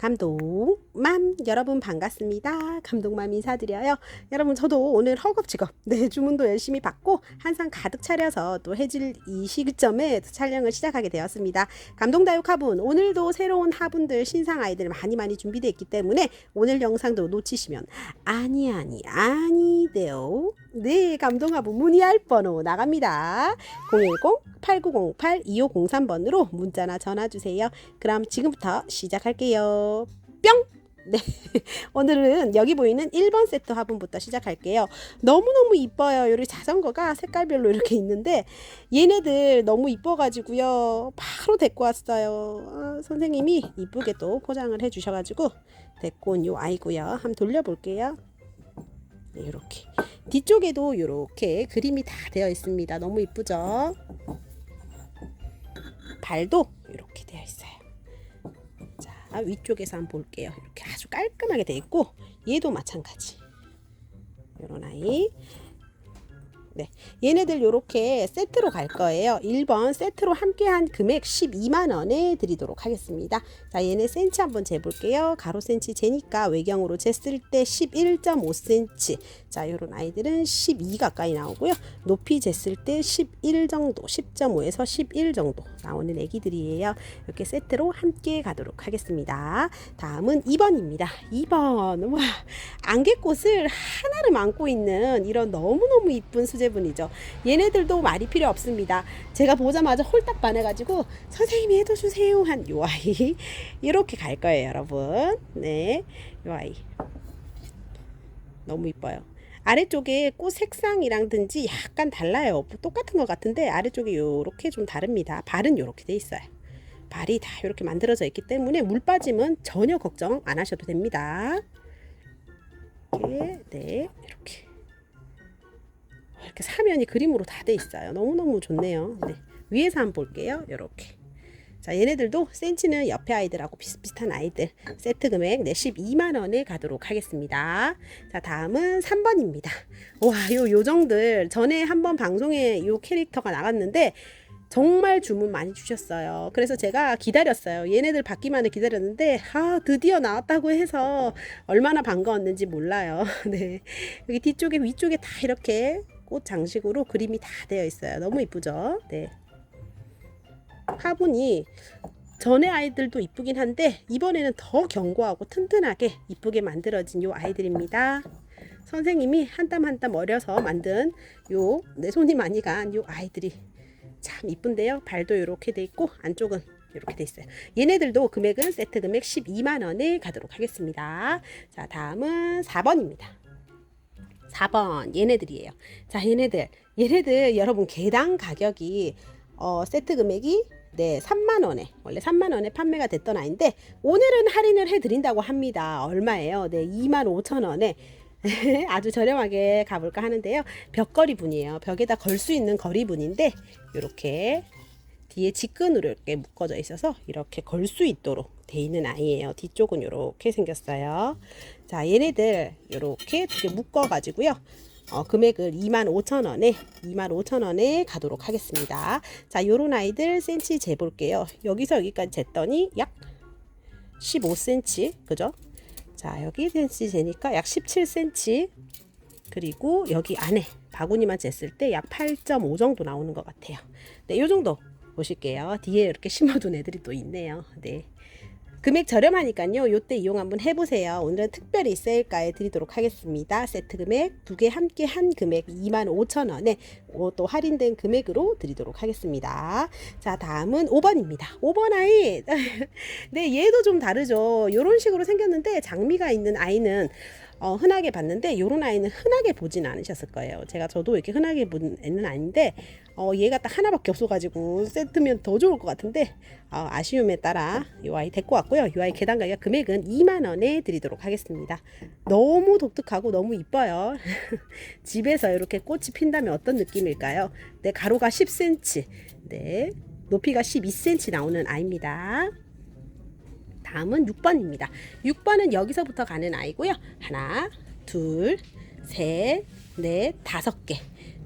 감동맘 여러분 반갑습니다. 감동맘 인사드려요. 여러분 저도 오늘 허겁지겁 네 주문도 열심히 받고 한상 가득 차려서 또 해질 이 시점에 촬영을 시작하게 되었습니다. 감동다육 화분 오늘도 새로운 화분들 신상 아이들 많이 많이 준비되어 있기 때문에 오늘 영상도 놓치시면 아니 아니 아니돼요. 네 감동 화분 문의할 번호 나갑니다. 010-8908-2503번으로 문자나 전화 주세요. 그럼 지금부터 시작할게요. 뿅! 네. 오늘은 여기 보이는 1번 세트 화분부터 시작할게요. 너무너무 이뻐요. 요리 자전거가 색깔별로 이렇게 있는데 얘네들 너무 이뻐가지고요. 바로 데리고 왔어요. 아, 선생님이 이쁘게 또 포장을 해주셔가지고 데리고 온 요 아이고요. 한번 돌려볼게요. 네, 이렇게 뒤쪽에도 이렇게 그림이 다 되어 있습니다. 너무 이쁘죠? 발도 이렇게 되어 있어요. 자 위쪽에서 한번 볼게요. 이렇게 아주 깔끔하게 되어 있고 얘도 마찬가지. 이런 아이. 네, 얘네들 이렇게 세트로 갈 거예요. 1번 세트로 함께한 금액 12만 원에 드리도록 하겠습니다. 자, 얘네 센치 한번 재볼게요. 가로 센치 재니까 외경으로 쟀을 때 11.5cm. 자, 요런 아이들은 12 가까이 나오고요. 높이 쟀을 때 11 정도, 10.5에서 11 정도 나오는 애기들이에요. 이렇게 세트로 함께 가도록 하겠습니다. 다음은 2번입니다. 2번. 와, 안개꽃을 하나를 안고 있는 이런 너무너무 이쁜 수제 분이죠. 얘네들도 말이 필요 없습니다. 제가 보자마자 홀딱 반해가지고 선생님이 해줘주세요 한 요 아이 이렇게 갈 거예요, 여러분. 네, 요 아이 너무 이뻐요. 아래쪽에 꽃 색상이랑든지 약간 달라요. 똑같은 것 같은데 아래쪽에 요렇게 좀 다릅니다. 발은 요렇게 돼 있어요. 발이 다 이렇게 만들어져 있기 때문에 물 빠짐은 전혀 걱정 안 하셔도 됩니다. 이렇게 네 이렇게 이렇게 사면이 그림으로 다 돼 있어요. 너무너무 좋네요. 네. 위에서 한번 볼게요. 이렇게. 자, 얘네들도 센치는 옆에 아이들하고 비슷비슷한 아이들 세트 금액 네 12만 원에 가도록 하겠습니다. 자, 다음은 3번입니다. 와, 요 요정들 전에 한번 방송에 요 캐릭터가 나갔는데 정말 주문 많이 주셨어요. 그래서 제가 기다렸어요. 얘네들 받기만을 기다렸는데 아 드디어 나왔다고 해서 얼마나 반가웠는지 몰라요. 네 여기 뒤쪽에 위쪽에 다 이렇게 꽃 장식으로 그림이 다 되어 있어요. 너무 이쁘죠? 네 화분이 전에 아이들도 이쁘긴 한데 이번에는 더 견고하고 튼튼하게 이쁘게 만들어진 요 아이들입니다. 선생님이 한 땀 한 땀 어려서 만든 요 내 손이 많이 간 요 아이들이 참 이쁜데요. 발도 이렇게 돼 있고 안쪽은 이렇게 돼 있어요. 얘네들도 금액은 세트 금액 12만 원에 가도록 하겠습니다. 자, 다음은 4번입니다. 4번 얘네들이에요. 자, 얘네들 얘네들 여러분 개당 가격이 어, 세트 금액이 네, 3만 원에 원래 3만 원에 판매가 됐던 아이인데 오늘은 할인을 해 드린다고 합니다. 얼마예요? 네, 2만 5천 원에 아주 저렴하게 가볼까 하는데요. 벽걸이 분이에요. 벽에다 걸 수 있는 거리분인데 이렇게 뒤에 직근으로 이렇게 묶어져 있어서 이렇게 걸 수 있도록 돼 있는 아이예요. 뒤쪽은 이렇게 생겼어요. 자, 얘네들 이렇게 두 개 묶어 가지고요. 어, 금액을 25,000원에 25,000원에 가도록 하겠습니다. 자, 요런 아이들 센치 재볼게요. 여기서 여기까지 쟀더니 약 15cm, 그죠? 자, 여기 센치 재니까 약 17cm. 그리고 여기 안에 바구니만 쟀을 때 약 8.5 정도 나오는 것 같아요. 네, 요 정도 보실게요. 뒤에 이렇게 심어둔 애들이 또 있네요. 네. 금액 저렴하니까요. 요때 이용 한번 해보세요. 오늘은 특별히 세일가에 드리도록 하겠습니다. 세트 금액 두 개 함께 한 금액 25,000원에 또 할인된 금액으로 드리도록 하겠습니다. 자, 다음은 5번입니다. 5번 아이. 네, 얘도 좀 다르죠. 요런 식으로 생겼는데 장미가 있는 아이는 어, 흔하게 봤는데 요런 아이는 흔하게 보진 않으셨을 거예요. 제가 저도 이렇게 흔하게 본 애는 아닌데 어, 얘가 딱 하나밖에 없어가지고 세트면 더 좋을 것 같은데 어, 아쉬움에 따라 요 아이 데리고 왔고요. 요 아이 계단 가격 금액은 2만 원에 드리도록 하겠습니다. 너무 독특하고 너무 이뻐요. 집에서 이렇게 꽃이 핀다면 어떤 느낌일까요? 네, 가로가 10cm, 네, 높이가 12cm 나오는 아이입니다. 다음은 6번입니다. 6번은 여기서부터 가는 아이고요. 하나, 둘, 셋, 넷, 다섯 개.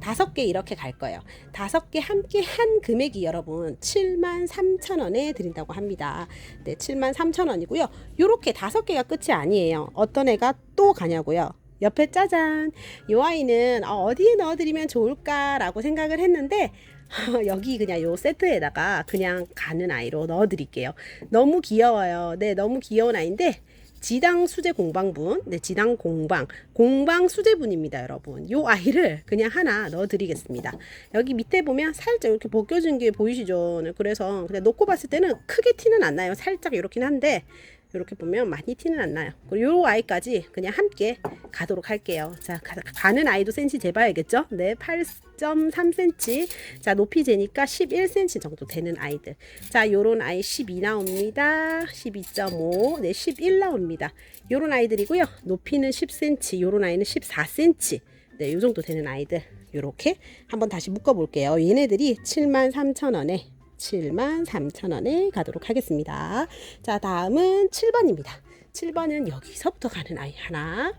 다섯 개 이렇게 갈 거예요. 다섯 개 함께 한 금액이 여러분 7만 3천 원에 드린다고 합니다. 네, 7만 3천 원이고요. 요렇게 다섯 개가 끝이 아니에요. 어떤 애가 또 가냐고요. 옆에 짜잔. 요 아이는 어, 어디에 넣어드리면 좋을까라고 생각을 했는데 여기 그냥 요 세트에다가 그냥 가는 아이로 넣어 드릴게요. 너무 귀여워요. 네, 너무 귀여운 아이인데 지당 수제 공방분, 네, 지당 공방, 공방 수제분입니다, 여러분. 요 아이를 그냥 하나 넣어드리겠습니다. 여기 밑에 보면 살짝 이렇게 벗겨진 게 보이시죠? 네, 그래서 그냥 놓고 봤을 때는 크게 티는 안 나요. 살짝 이렇긴 한데 이렇게 보면 많이 티는 안 나요. 그리고 요 아이까지 그냥 함께 가도록 할게요. 자, 가, 가는 아이도 센치 재봐야겠죠? 네, 8.3cm. 자, 높이 재니까 11cm 정도 되는 아이들. 자, 요런 아이 12 나옵니다. 12.5. 네, 11 나옵니다. 요런 아이들이고요. 높이는 10cm. 요런 아이는 14cm. 네, 요 정도 되는 아이들. 요렇게 한번 다시 묶어 볼게요. 얘네들이 73,000원에 73,000원에 가도록 하겠습니다. 자, 다음은 7번입니다. 7번은 여기서부터 가는 아이 하나.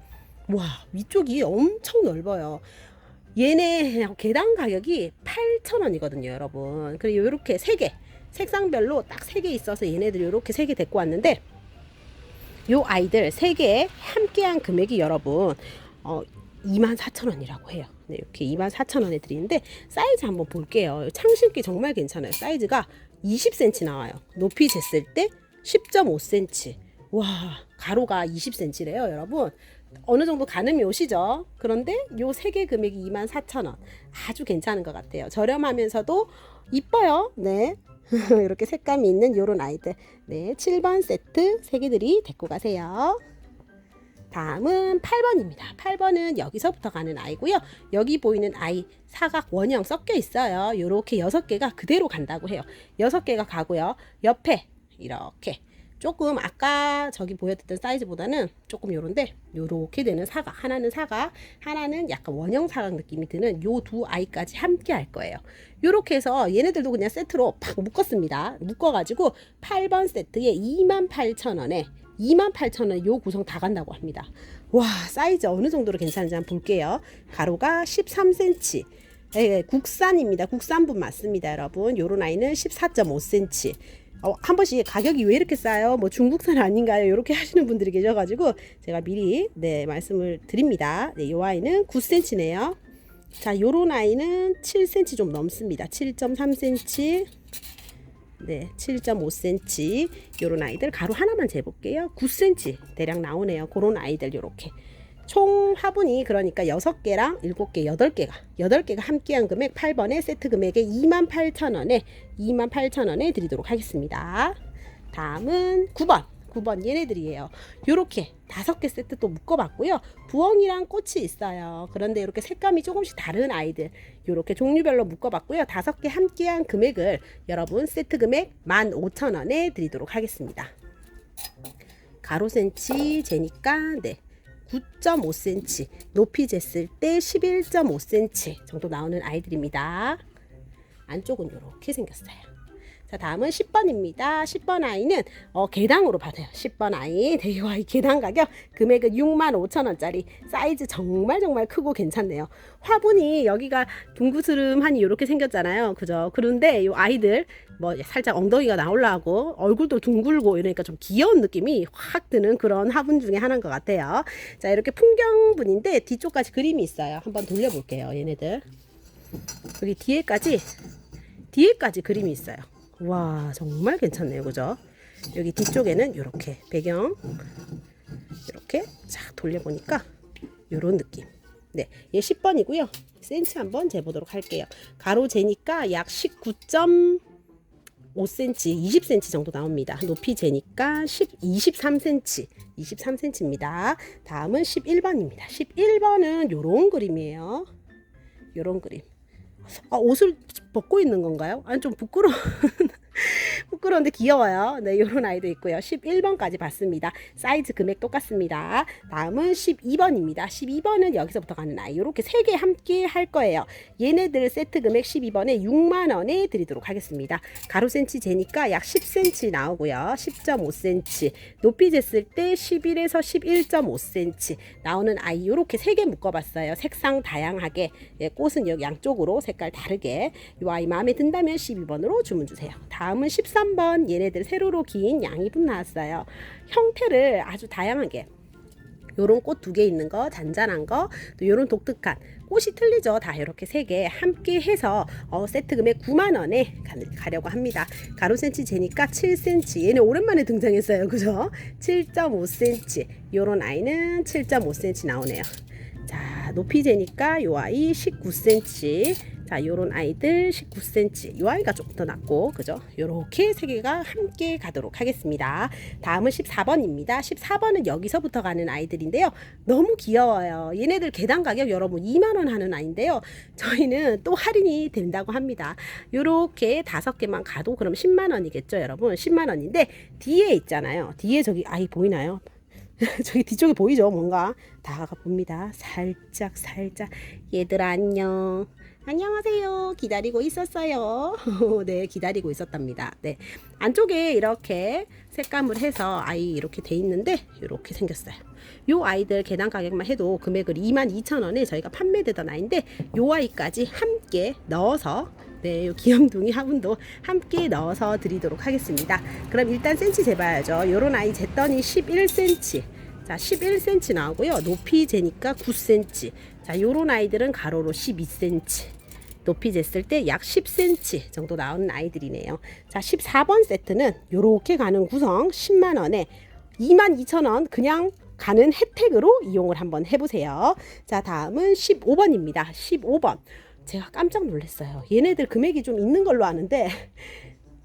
와, 위쪽이 엄청 넓어요. 얘네 개당 가격이 8,000원이거든요, 여러분. 그리고 이렇게 세 개, 색상별로 딱 세 개 있어서 얘네들 이렇게 세 개 데리고 왔는데 요 아이들 세 개 함께한 금액이 여러분 어 24,000원이라고 해요. 네, 이렇게 24,000원에 드리는데 사이즈 한번 볼게요. 창신기 정말 괜찮아요. 사이즈가 20cm 나와요. 높이 쟀을 때 10.5cm. 와, 가로가 20cm래요, 여러분. 어느 정도 가늠이 오시죠? 그런데 요 세 개 금액이 24,000원. 아주 괜찮은 것 같아요. 저렴하면서도 이뻐요. 네. 이렇게 색감이 있는 요런 아이들. 네, 7번 세트 세 개들이 데리고 가세요. 다음은 8번입니다. 8번은 여기서부터 가는 아이고요. 여기 보이는 아이 사각 원형 섞여 있어요. 요렇게 여섯 개가 그대로 간다고 해요. 여섯 개가 가고요. 옆에 이렇게 조금 아까 저기 보여드렸던 사이즈보다는 조금 요런데 요렇게 되는 사각 하나는 사각 하나는 약간 원형 사각 느낌이 드는 요 두 아이까지 함께 할 거예요 요렇게 해서 얘네들도 그냥 세트로 팍 묶었습니다 묶어가지고 8번 세트에 28,000원에 28,000원 요 구성 다 간다고 합니다 와 사이즈 어느 정도로 괜찮은지 한번 볼게요 가로가 13cm 예, 국산입니다 국산분 맞습니다 여러분 요런 아이는 14.5cm 어, 한 번씩 가격이 왜 이렇게 싸요? 뭐 중국산 아닌가요? 이렇게 하시는 분들이 계셔가지고 제가 미리 네 말씀을 드립니다. 네, 요 아이는 9cm네요. 자, 요런 아이는 7cm 좀 넘습니다. 7.3cm. 네, 7.5cm. 요런 아이들 가로 하나만 재볼게요. 9cm 대략 나오네요. 그런 아이들 요렇게. 총 화분이 그러니까 6개랑 7개, 8개가 8개가 함께한 금액 8번에 세트 금액에 28,000원에 28,000원에 드리도록 하겠습니다. 다음은 9번. 9번 얘네들이에요. 요렇게 다섯 개 세트 또 묶어봤고요. 부엉이랑 꽃이 있어요. 그런데 이렇게 색감이 조금씩 다른 아이들 요렇게 종류별로 묶어봤고요. 다섯 개 함께한 금액을 여러분 세트 금액 15,000원에 드리도록 하겠습니다. 가로 센치 재니까 네 9.5cm, 높이 쟀을 때 11.5cm 정도 나오는 아이들입니다. 안쪽은 이렇게 생겼어요. 자, 다음은 10번입니다. 10번 아이는 어, 개당으로 받아요. 10번 아이, 아이 개당 가격 금액은 65,000원짜리 사이즈 정말 정말 크고 괜찮네요. 화분이 여기가 둥그스름하니 이렇게 생겼잖아요. 그죠? 그런데 이 아이들 뭐 살짝 엉덩이가 나올라고 얼굴도 둥글고 이러니까 좀 귀여운 느낌이 확 드는 그런 화분 중에 하나인 것 같아요. 자, 이렇게 풍경분인데 뒤쪽까지 그림이 있어요. 한번 돌려볼게요. 얘네들. 여기 뒤에까지 뒤에까지 그림이 있어요. 와 정말 괜찮네요. 그죠? 여기 뒤쪽에는 이렇게 배경 이렇게 쫙 돌려보니까 이런 느낌. 네 얘 10번이고요. 센치 한번 재보도록 할게요. 가로 재니까 약 19.5cm 20cm 정도 나옵니다. 높이 재니까 10, 23cm 23cm입니다. 다음은 11번입니다. 11번은 요런 그림이에요. 요런 그림 아, 옷을 벗고 있는 건가요? 아니 좀 부끄러워. 부끄러운데 귀여워요. 네, 요런 아이도 있고요. 11번까지 봤습니다. 사이즈 금액 똑같습니다. 다음은 12번입니다. 12번은 여기서부터 가는 아이. 요렇게 세 개 함께 할 거예요. 얘네들 세트 금액 12번에 6만 원에 드리도록 하겠습니다. 가로 센치 재니까 약 10cm 나오고요. 10.5cm. 높이 쟀을 때 11에서 11.5cm 나오는 아이 요렇게 세 개 묶어 봤어요. 색상 다양하게 예, 꽃은 여기 양쪽으로 색깔 다르게 이 아이 마음에 든다면 12번으로 주문 주세요. 다음은 13번 얘네들 세로로 긴 양이분 나왔어요. 형태를 아주 다양하게. 요런 꽃 두 개 있는 거 잔잔한 거 또 요런 독특한 꽃이 틀리죠. 다 이렇게 세 개 함께 해서 어, 세트 금액 9만 원에 가, 려고 합니다. 가로 센치 재니까 7cm 얘네 오랜만에 등장했어요. 그죠? 7.5cm 요런 아이는 7.5cm 나오네요. 자 높이 재니까 요 아이 19cm 자, 요런 아이들 19cm. 요 아이가 조금 더 낮고, 그죠? 요렇게 세 개가 함께 가도록 하겠습니다. 다음은 14번입니다. 14번은 여기서부터 가는 아이들인데요. 너무 귀여워요. 얘네들 개당 가격 여러분 2만원 하는 아이인데요. 저희는 또 할인이 된다고 합니다. 요렇게 다섯 개만 가도 그럼 10만원이겠죠, 여러분? 10만원인데, 뒤에 있잖아요. 뒤에 저기 아이 보이나요? 저기 뒤쪽에 보이죠? 뭔가 다가가 봅니다. 살짝 살짝 얘들 안녕. 안녕하세요. 기다리고 있었어요. 네, 기다리고 있었답니다. 네. 안쪽에 이렇게 색감을 해서 아이 이렇게 돼 있는데 이렇게 생겼어요. 요 아이들 개당 가격만 해도 금액을 22,000원에 저희가 판매되던 아이인데 요 아이까지 함께 넣어서 네, 요 귀염둥이 화분도 함께 넣어서 드리도록 하겠습니다. 그럼 일단 센치 재봐야죠. 요런 아이 쟀더니 11cm. 자, 11cm 나오고요. 높이 재니까 9cm. 자, 요런 아이들은 가로로 12cm. 높이 쟀을 때 약 10cm 정도 나오는 아이들이네요. 자, 14번 세트는 요렇게 가는 구성 10만 원에 22,000원 그냥 가는 혜택으로 이용을 한번 해보세요. 자, 다음은 15번입니다. 15번. 제가 깜짝 놀랐어요. 얘네들 금액이 좀 있는 걸로 아는데,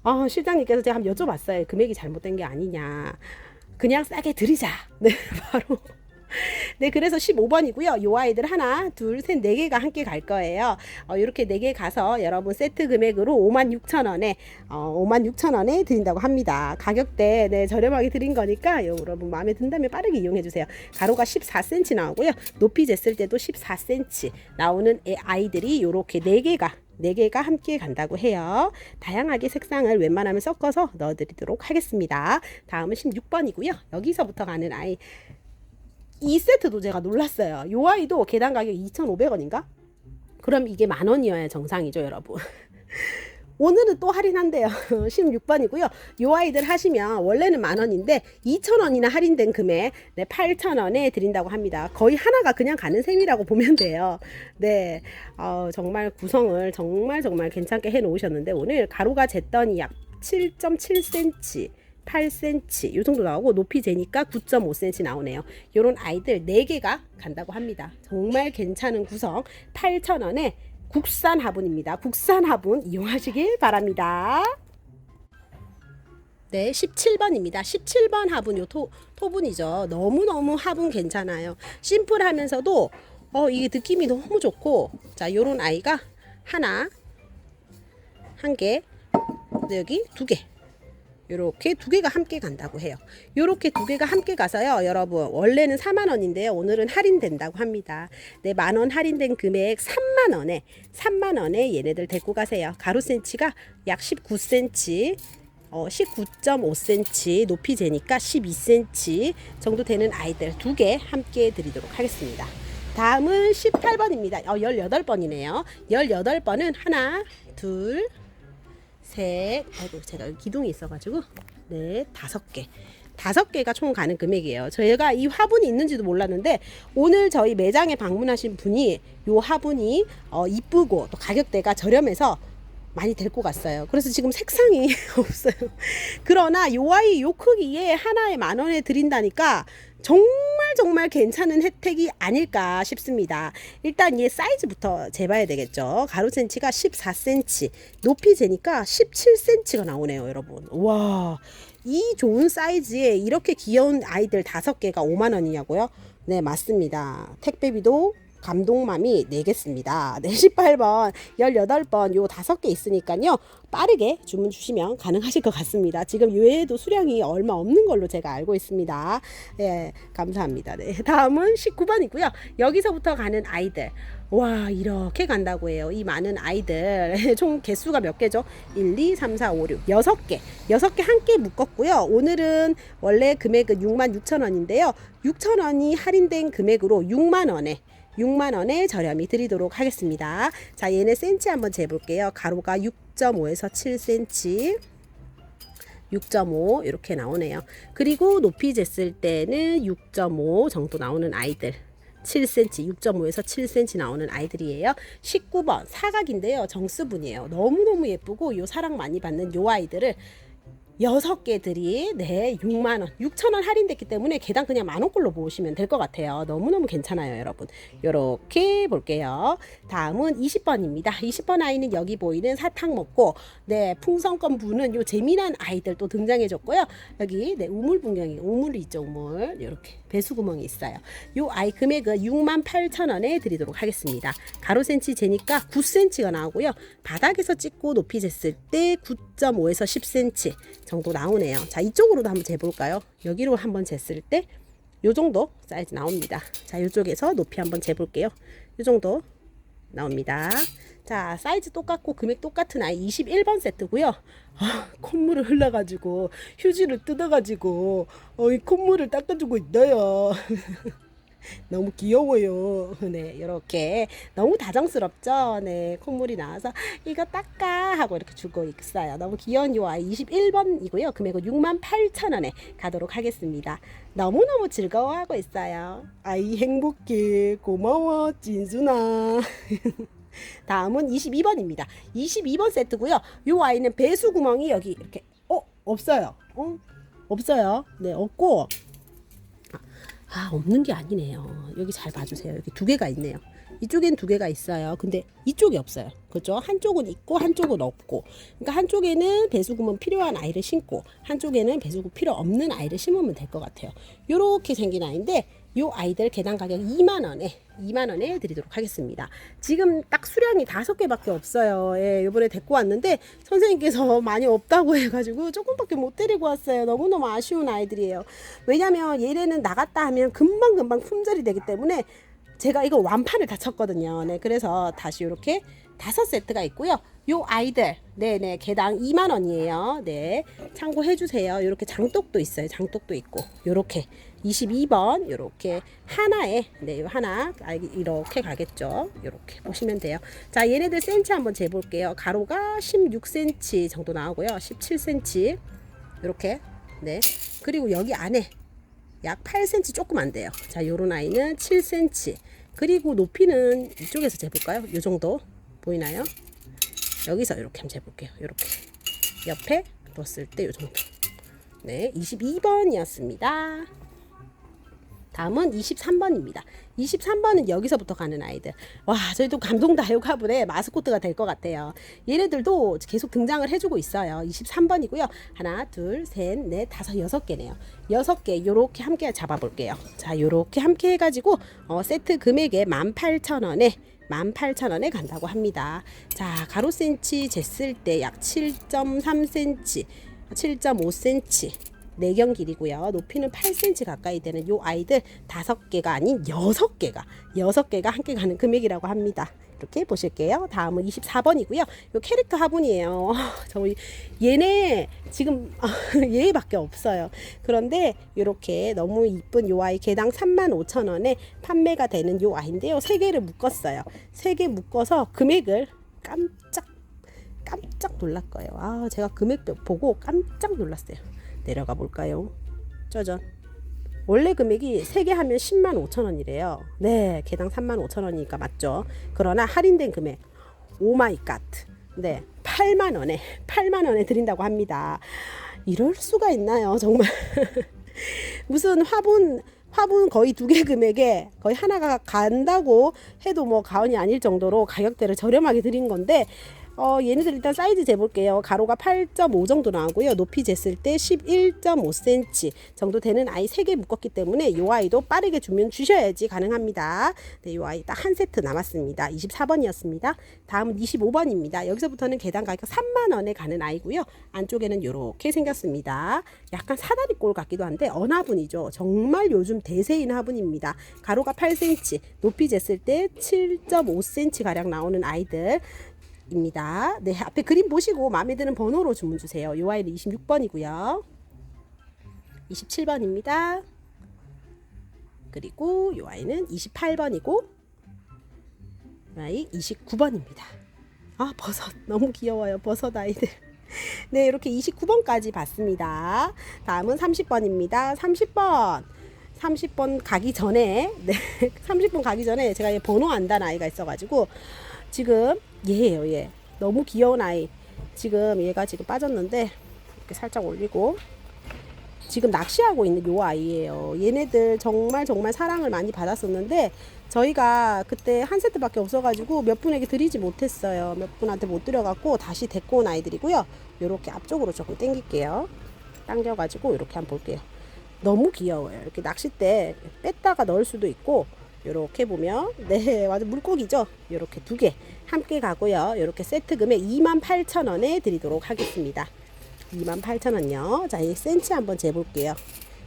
아, 실장님께서 제가 한번 여쭤봤어요. 금액이 잘못된 게 아니냐. 그냥 싸게 드리자. 네, 바로. 네, 그래서 15번이고요. 요 아이들 하나, 둘, 셋, 네 개가 함께 갈 거예요. 어, 이렇게 네 개 가서 여러분 세트 금액으로 56,000원에 어, 56,000원에 드린다고 합니다. 가격대 네, 저렴하게 드린 거니까 여러분 마음에 든다면 빠르게 이용해 주세요. 가로가 14cm 나오고요. 높이 쟀을 때도 14cm 나오는 애- 아이들이 요렇게 네 개가 네 개가 함께 간다고 해요. 다양하게 색상을 웬만하면 섞어서 넣어드리도록 하겠습니다. 다음은 16번이고요. 여기서부터 가는 아이 이 세트도 제가 놀랐어요. 요 아이도 개당 가격 2,500원인가? 그럼 이게 만 원이어야 정상이죠, 여러분. 오늘은 또 할인한대요. 16번이고요. 요 아이들 하시면 원래는 만 원인데 2,000원이나 할인된 금액 네, 8,000원에 드린다고 합니다. 거의 하나가 그냥 가는 셈이라고 보면 돼요. 네. 어, 정말 구성을 정말 정말 괜찮게 해 놓으셨는데 오늘 가로가 쟀더니 약 7.7cm 8cm 요 정도 나오고 높이 재니까 9.5cm 나오네요. 요런 아이들 4개가 간다고 합니다. 정말 괜찮은 구성 8,000원에 국산 화분입니다. 국산 화분 이용하시길 바랍니다. 네, 17번입니다. 17번 화분 요 토, 토분이죠. 너무너무 화분 괜찮아요. 심플하면서도 어, 이게 느낌이 너무 좋고 자, 요런 아이가 하나 한 개, 네, 여기 두 개. 요렇게 두 개가 함께 간다고 해요. 요렇게 두 개가 함께 가서요. 여러분, 원래는 4만 원인데요. 오늘은 할인된다고 합니다. 네, 만 원 할인된 금액 3만 원에 3만 원에 얘네들 데리고 가세요. 가로 센치가 약 19cm 어, 19.5cm 높이 재니까 12cm 정도 되는 아이들 두 개 함께 드리도록 하겠습니다. 다음은 18번입니다. 어, 18번이네요. 18번은 하나, 둘, 셋, 아이고 제가 여기 기둥이 있어가지고 네 다섯 개. 다섯 개가 총 가는 금액이에요. 저희가 이 화분이 있는지도 몰랐는데 오늘 저희 매장에 방문하신 분이 요 화분이 어, 이쁘고 또 가격대가 저렴해서 많이 데리고 갔어요. 그래서 지금 색상이 없어요. 그러나 요 아이 요 크기에 하나에 만 원에 드린다니까 정말 정말 괜찮은 혜택이 아닐까 싶습니다. 일단 얘 사이즈부터 재봐야 되겠죠. 가로 센치가 14cm, 높이 재니까 17cm가 나오네요, 여러분. 와, 이 좋은 사이즈에 이렇게 귀여운 아이들 다섯 개가 5만 원이냐고요? 네, 맞습니다. 택배비도 감동맘이 내겠습니다. 네, 18번, 18번 요 다섯 개 있으니까요. 빠르게 주문 주시면 가능하실 것 같습니다. 지금 외에도 수량이 얼마 없는 걸로 제가 알고 있습니다. 네, 감사합니다. 네, 다음은 19번이고요. 여기서부터 가는 아이들. 와, 이렇게 간다고 해요. 이 많은 아이들. 총 개수가 몇 개죠? 1, 2, 3, 4, 5, 6. 6개. 6개 함께 묶었고요. 오늘은 원래 금액은 6만 6천 원인데요. 6천 원이 할인된 금액으로 6만 원에 6만 원에 저렴히 드리도록 하겠습니다. 자, 얘네 센치 한번 재볼게요. 가로가 6.5에서 7cm. 6.5 이렇게 나오네요. 그리고 높이 쟀을 때는 6.5 정도 나오는 아이들. 7cm, 6.5에서 7cm 나오는 아이들이에요. 19번 사각인데요. 정수분이에요. 너무너무 예쁘고 요 사랑 많이 받는 요 아이들을 여섯 개들이 네 6만 원, 6천 원 할인됐기 때문에 개당 그냥 만 원꼴로 보시면 될 것 같아요. 너무너무 괜찮아요, 여러분. 요렇게 볼게요. 다음은 20번입니다. 20번 아이는 여기 보이는 사탕 먹고 네 풍선껌 부는 요 재미난 아이들 또 등장해줬고요. 여기 네 우물 분경이 우물이 있죠, 우물. 요렇게 배수구멍이 있어요. 요 아이 금액은 6만 8천 원에 드리도록 하겠습니다. 가로 센치 재니까 9cm가 나오고요. 바닥에서 찍고 높이 쟀을 때 9.5에서 10cm 정도 나오네요. 자, 이쪽으로도 한번 재볼까요? 여기로 한번 쟀을 때 요 정도 사이즈 나옵니다. 자, 이쪽에서 높이 한번 재볼게요. 요 정도 나옵니다. 자, 사이즈 똑같고 금액 똑같은 아이 21번 세트고요. 아, 콧물을 흘러가지고 휴지를 뜯어가지고 어, 이 콧물을 닦아주고 있어요. 너무 귀여워요. 네, 이렇게 너무 다정스럽죠. 네, 콧물이 나와서 이거 닦아 하고 이렇게 주고 있어요. 너무 귀여운 요 아이 21번이고요. 금액은 6만 8천 원에 가도록 하겠습니다. 너무너무 즐거워하고 있어요. 아이 행복해. 고마워, 진순아. 다음은 22번입니다. 22번 세트고요. 요 아이는 배수 구멍이 여기 이렇게 어 없어요. 어 없어요. 네 없고 아 없는 게 아니네요. 여기 잘 봐주세요. 여기 두 개가 있네요. 이쪽엔 두 개가 있어요. 근데 이쪽이 없어요. 그죠? 한쪽은 있고 한쪽은 없고. 그러니까 한쪽에는 배수구멍 필요한 아이를 심고 한쪽에는 배수구 필요 없는 아이를 심으면 될 것 같아요. 요렇게 생긴 아이인데 요 아이들 개당 가격 2만 원에 2만 원에 드리도록 하겠습니다. 지금 딱 수량이 다섯 개밖에 없어요. 예, 요번에 데리고 왔는데 선생님께서 많이 없다고 해가지고 조금밖에 못 데리고 왔어요. 너무 너무 아쉬운 아이들이에요. 왜냐면 얘네는 나갔다 하면 금방 금방 품절이 되기 때문에 제가 이거 완판을 다 쳤거든요. 네, 그래서 다시 이렇게 다섯 세트가 있고요. 요 아이들, 네네, 개당 2만 원이에요. 네, 참고해 주세요. 이렇게 장독도 있어요. 장독도 있고, 요렇게 22번, 요렇게 하나에, 네, 요 하나 아, 이렇게 가겠죠. 요렇게 보시면 돼요. 자, 얘네들 센치 한번 재볼게요. 가로가 16cm 정도 나오고요. 17cm 이렇게, 네, 그리고 여기 안에 약 8cm 조금 안 돼요. 자, 요런 아이는 7cm. 그리고 높이는 이쪽에서 재볼까요? 요 정도 보이나요? 여기서 이렇게 재볼게요. 이렇게 옆에 뒀을 때요 정도. 네, 22번이었습니다. 다음은 23번입니다. 23번은 여기서부터 가는 아이들. 와, 저희도 감동 다육화분의 마스코트가 될 것 같아요. 얘네들도 계속 등장을 해주고 있어요. 23번이고요. 하나, 둘, 셋, 넷, 다섯, 여섯 개네요. 여섯 개, 요렇게 함께 잡아볼게요. 자, 요렇게 함께 해가지고, 어, 세트 금액에 18,000원에 18,000원에 간다고 합니다. 자, 가로 센치 쟀을 때 약 7.3cm, 7.5cm. 내경 길이고요. 높이는 8cm 가까이 되는 요 아이들 다섯 개가 아닌 여섯 개가 여섯 개가 함께 가는 금액이라고 합니다. 이렇게 보실게요. 다음은 24번이고요. 요 캐릭터 화분이에요. 저 얘네 지금 얘밖에 없어요. 그런데 이렇게 너무 이쁜 요 아이 개당 35,000원에 판매가 되는 요 아이인데요. 세 개를 묶었어요. 세 개 묶어서 금액을 깜짝 깜짝 놀랄 거예요. 아, 제가 금액 보고 깜짝 놀랐어요. 내려가 볼까요? 짜잔. 원래 금액이 3개 하면 10만 5천 원이래요. 네, 개당 3만 5천 원이니까 맞죠. 그러나 할인된 금액 오마이 갓. 네, 8만 원에 8만 원에 드린다고 합니다. 이럴 수가 있나요, 정말? 무슨 화분 화분 거의 두 개 금액에 거의 하나가 간다고 해도 뭐 가언이 아닐 정도로 가격대를 저렴하게 드린 건데 어, 얘네들 일단 사이즈 재볼게요. 가로가 8.5 정도 나오고요. 높이 쟀을 때 11.5cm 정도 되는 아이 3개 묶었기 때문에 이 아이도 빠르게 주면 주셔야지 가능합니다. 네, 이 아이 딱 한 세트 남았습니다. 24번이었습니다. 다음은 25번입니다. 여기서부터는 계단 가격 3만 원에 가는 아이고요. 안쪽에는 이렇게 생겼습니다. 약간 사다리 꼴 같기도 한데 언화분이죠. 정말 요즘 대세인 화분입니다. 가로가 8cm, 높이 쟀을 때 7.5cm 가량 나오는 아이들. 입니다. 네, 앞에 그림 보시고 마음에 드는 번호로 주문 주세요. 요 아이는 26번이고요. 27번입니다. 그리고 요 아이는 28번이고 요 아이 29번입니다. 아, 버섯 너무 귀여워요. 버섯 아이들. 네, 이렇게 29번까지 봤습니다. 다음은 30번입니다. 30번. 30번 가기 전에 네, 30번 가기 전에 제가 얘 번호 안단 아이가 있어 가지고 지금 얘예요 얘. 너무 귀여운 아이. 지금 얘가 지금 빠졌는데 이렇게 살짝 올리고 지금 낚시하고 있는 요 아이예요. 얘네들 정말 정말 사랑을 많이 받았었는데 저희가 그때 한 세트밖에 없어가지고 몇 분에게 드리지 못했어요. 몇 분한테 못 드려갖고 다시 데리고 온 아이들이고요. 요렇게 앞쪽으로 조금 당길게요. 당겨가지고 이렇게 한번 볼게요. 너무 귀여워요. 이렇게 낚싯대 뺐다가 넣을 수도 있고 요렇게 보면 네 완전 물고기죠 요렇게 두 개 함께 가고요 요렇게 세트 금액 28,000원에 드리도록 하겠습니다 28,000원요 자이 센치 한번 재볼게요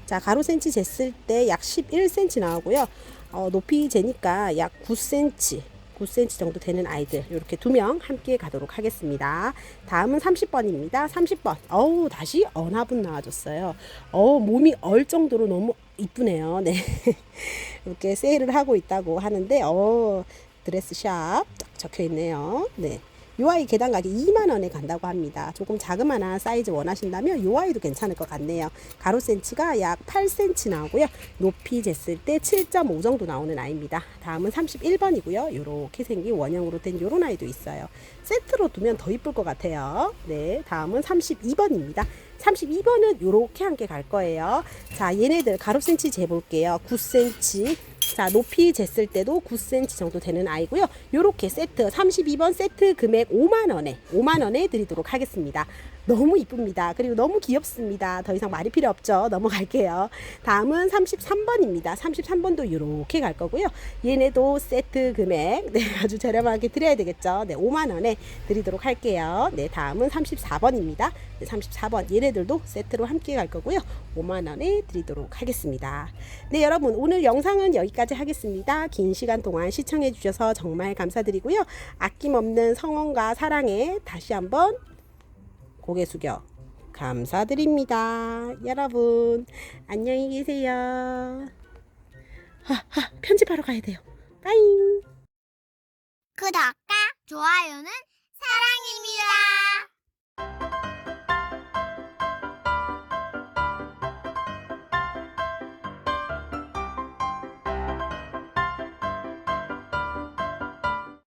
자 가로 센치 쟀을 때 약 11cm 나오고요 어, 높이 재니까 약 9cm 9cm 정도 되는 아이들 이렇게 두 명 함께 가도록 하겠습니다. 다음은 30번입니다. 30번. 어우 다시 언화분 나와줬어요. 어 몸이 얼 정도로 너무 이쁘네요. 네 이렇게 세일을 하고 있다고 하는데 어 드레스샵 딱 적혀 있네요. 네. 요 아이 계단 가격 2만 원에 간다고 합니다. 조금 자그마한 사이즈 원하신다면 요 아이도 괜찮을 것 같네요. 가로 센치가 약 8cm 나오고요. 높이 쟀을 때 7.5 정도 나오는 아이입니다. 다음은 31번이고요. 요렇게 생긴 원형으로 된 요런 아이도 있어요. 세트로 두면 더 이쁠 것 같아요. 네, 다음은 32번입니다. 32번은 요렇게 함께 갈 거예요. 자, 얘네들 가로 센치 재볼게요. 9cm. 자, 높이 쟀을 때도 9cm 정도 되는 아이고요. 요렇게 세트 32번 세트 금액 5만 원에 5만 원에 드리도록 하겠습니다. 너무 이쁩니다. 그리고 너무 귀엽습니다. 더 이상 말이 필요 없죠. 넘어갈게요. 다음은 33번입니다. 33번도 이렇게 갈 거고요. 얘네도 세트 금액 네, 아주 저렴하게 드려야 되겠죠. 네, 5만 원에 드리도록 할게요. 네, 다음은 34번입니다. 네, 34번 얘네들도 세트로 함께 갈 거고요. 5만 원에 드리도록 하겠습니다. 네, 여러분 오늘 영상은 여기까지 하겠습니다. 긴 시간 동안 시청해 주셔서 정말 감사드리고요. 아낌없는 성원과 사랑에 다시 한번 고개 숙여 감사드립니다. 여러분 안녕히 계세요. 하, 하, 편집하러 가야 돼요. 빠잉. 구독과 좋아요는 사랑입니다.